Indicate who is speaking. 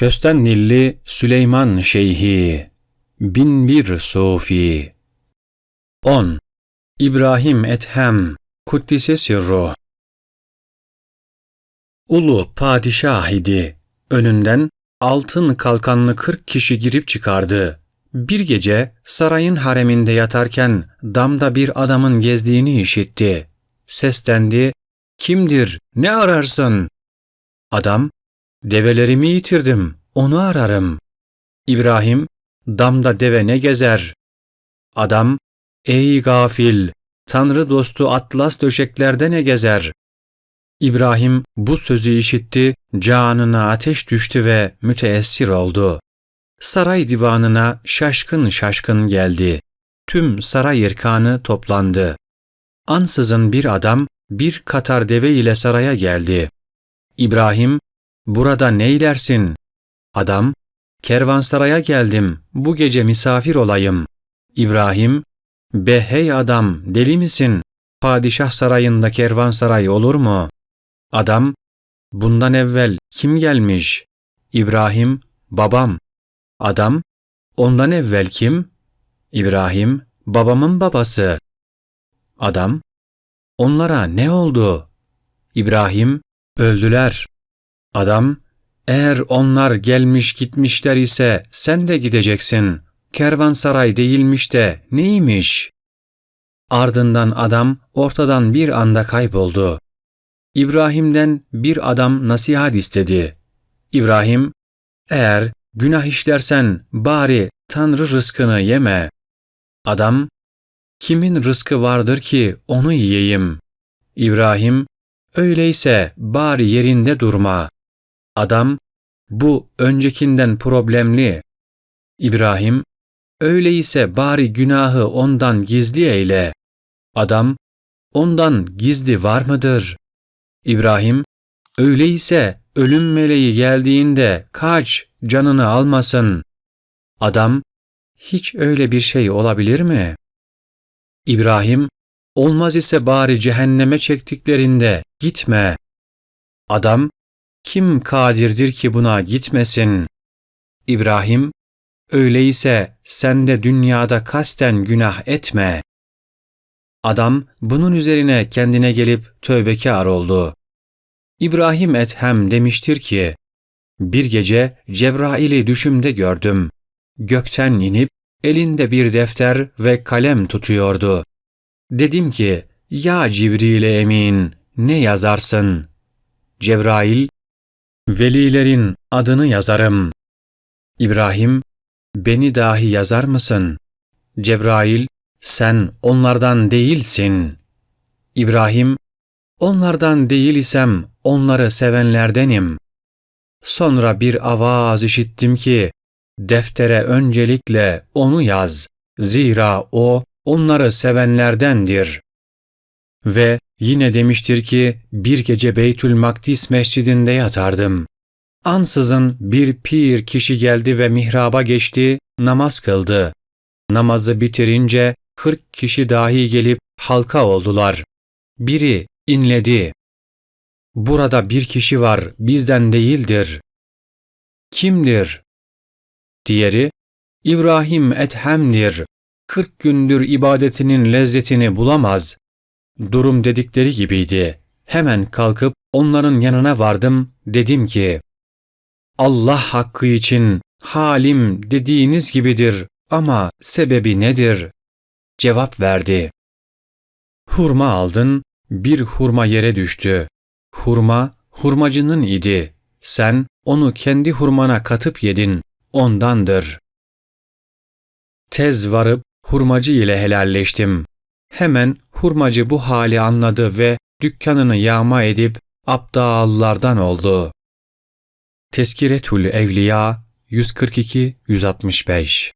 Speaker 1: Kösten Nilli Süleyman Şeyhi Bin bir Sufi 10. İbrahim Ethem Kuddise Sirruh Ulu padişah idi. Önünden altın kalkanlı kırk kişi girip çıkardı. Bir gece sarayın hareminde yatarken damda bir adamın gezdiğini işitti. Seslendi, kimdir, ne ararsın? Adam, develerimi yitirdim, onu ararım. İbrahim, damda deve ne gezer? Adam, ey gafil, Tanrı dostu atlas döşeklerde ne gezer? İbrahim bu sözü işitti, canına ateş düştü ve müteessir oldu. Saray divanına şaşkın şaşkın geldi. Tüm saray irkanı toplandı. Ansızın bir adam bir katar deve ile saraya geldi. İbrahim, burada neylersin? Adam, kervansaraya geldim, bu gece misafir olayım. İbrahim, be hey adam, deli misin? Padişah sarayında kervansaray olur mu? Adam, bundan evvel kim gelmiş? İbrahim, babam. Adam, ondan evvel kim? İbrahim, babamın babası. Adam, onlara ne oldu? İbrahim, öldüler. Adam, eğer onlar gelmiş gitmişler ise sen de gideceksin. Kervansaray değilmiş de neymiş? Ardından adam ortadan bir anda kayboldu. İbrahim'den bir adam nasihat istedi. İbrahim, eğer günah işlersen bari Tanrı rızkını yeme. Adam, kimin rızkı vardır ki onu yiyeyim? İbrahim, öyleyse bari yerinde durma. Adam, bu öncekinden problemli. İbrahim, öyleyse bari günahı ondan gizli eyle. Adam, ondan gizli var mıdır? İbrahim, öyleyse ölüm meleği geldiğinde kaç, canını almasın. Adam, hiç öyle bir şey olabilir mi? İbrahim, olmaz ise bari cehenneme çektiklerinde gitme. Adam, kim kadirdir ki buna gitmesin? İbrahim, öyleyse sen de dünyada kasten günah etme. Adam bunun üzerine kendine gelip tövbekar oldu. İbrahim Ethem demiştir ki, bir gece Cebrail'i düşümde gördüm. Gökten inip elinde bir defter ve kalem tutuyordu. Dedim ki, ya Cibril emin ne yazarsın? Cebrail, velilerin adını yazarım. İbrahim, beni dahi yazar mısın? Cebrail, sen onlardan değilsin. İbrahim, onlardan değil isem onları sevenlerdenim. Sonra bir avaz işittim ki, deftere öncelikle onu yaz. Zira o onları sevenlerdendir. Ve yine demiştir ki bir gece Beytül Makdis mescidinde yatardım. Ansızın bir pir kişi geldi ve mihraba geçti, namaz kıldı. Namazı bitirince kırk kişi dahi gelip halka oldular. Biri inledi. Burada bir kişi var, bizden değildir. Kimdir? Diğeri, İbrahim Ethem'dir. Kırk gündür ibadetinin lezzetini bulamaz. Durum dedikleri gibiydi. Hemen kalkıp onların yanına vardım, dedim ki, Allah hakkı için halim dediğiniz gibidir ama sebebi nedir? Cevap verdi. Hurma aldın, bir hurma yere düştü. Hurma, hurmacının idi. Sen onu kendi hurmana katıp yedin, ondandır. Tez varıp hurmacı ile helalleştim. Hemen hurmacı bu hali anladı ve dükkanını yağma edip abdallardan oldu. Teskiretül Evliya 142-165